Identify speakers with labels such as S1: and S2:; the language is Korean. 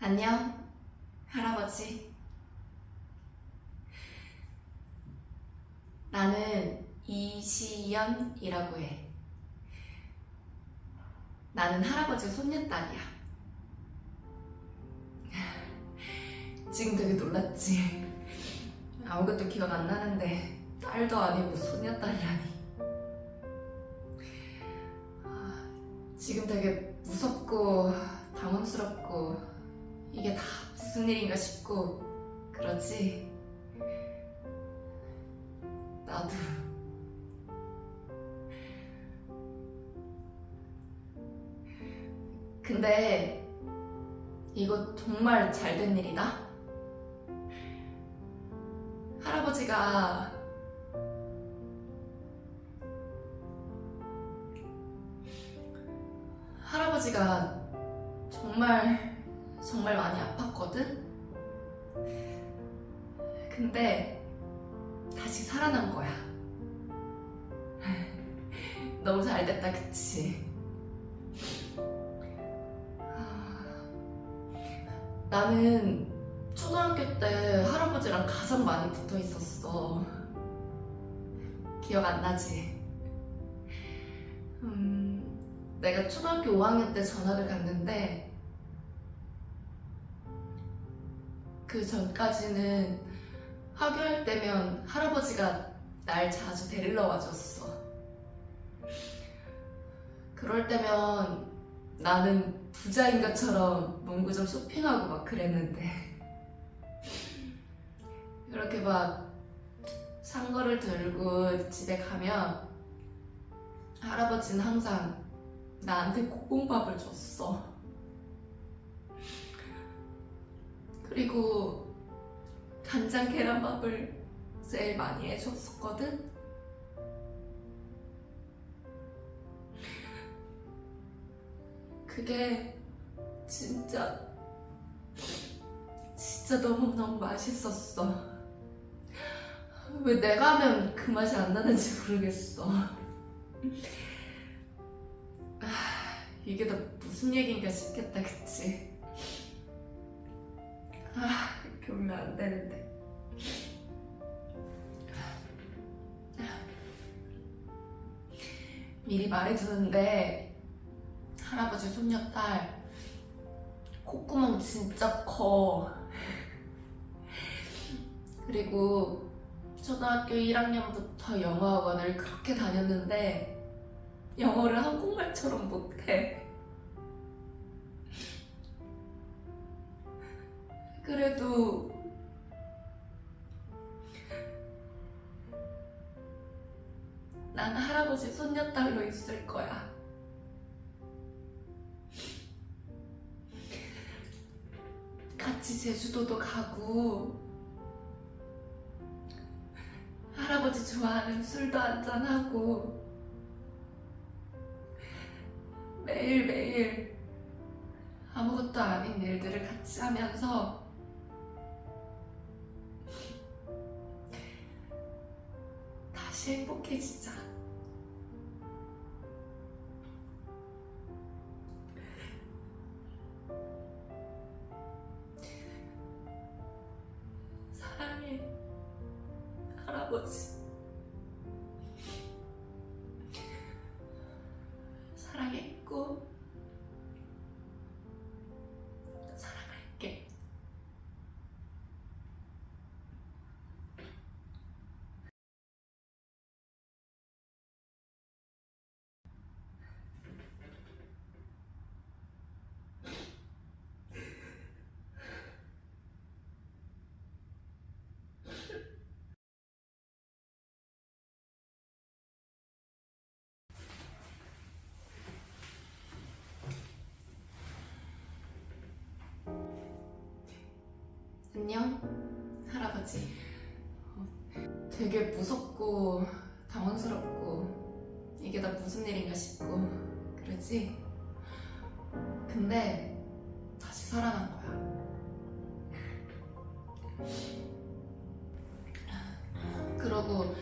S1: 안녕, 할아버지. 나는 이시연이라고 해. 나는 할아버지 손녀딸이야. 지금 되게 놀랐지? 아무것도 기억 안 나는데 딸도 아니고 손녀딸이라니. 아, 지금 되게 무섭고 무슨 일인가 싶고 그러지? 나도 근데 이거 정말 잘 된 일이다 할아버지가 할아버지가 정말 정말 많이 아팠거든? 근데 다시 살아난 거야. 너무 잘 됐다, 그치? 아, 나는 초등학교 때 할아버지랑 가장 많이 붙어 있었어. 기억 안 나지? 음, 내가 초등학교 5학년 때 전학을 갔는데 그 전까지는 학교할 때면 할아버지가 날 자주 데리러 와줬어. 그럴 때면 나는 부자인 것처럼 문구점 쇼핑하고 막 그랬는데 그렇게 막 산 거를 들고 집에 가면 할아버지는 항상 나한테 콩밥을 줬어. 그리고 간장 계란밥을 제일 많이 해줬었거든. 그게 진짜 진짜 너무너무 맛있었어. 왜 내가 하면 그 맛이 안 나는지 모르겠어. 아, 이게 다 무슨 얘기인가 싶겠다, 그치? 아, 이렇게 울면 안 되는데. 미리 말해주는데, 할아버지 손녀딸, 콧구멍 진짜 커. 그리고 초등학교 1학년부터 영어학원을 그렇게 다녔는데, 영어를 한국말처럼 못해. 그래도 난 할아버지 손녀딸로 있을 거야. 같이 제주도도 가고 할아버지 좋아하는 술도 한잔하고 매일매일 아무것도 아닌 일들을 같이 하면서 다시 행복해지자. 사랑해, 할아버지. 사랑했고, 안녕, 할아버지. 어, 되게 무섭고 당황스럽고 이게 다 무슨 일인가 싶고 그러지? 근데 다시 살아난 거야. 그러고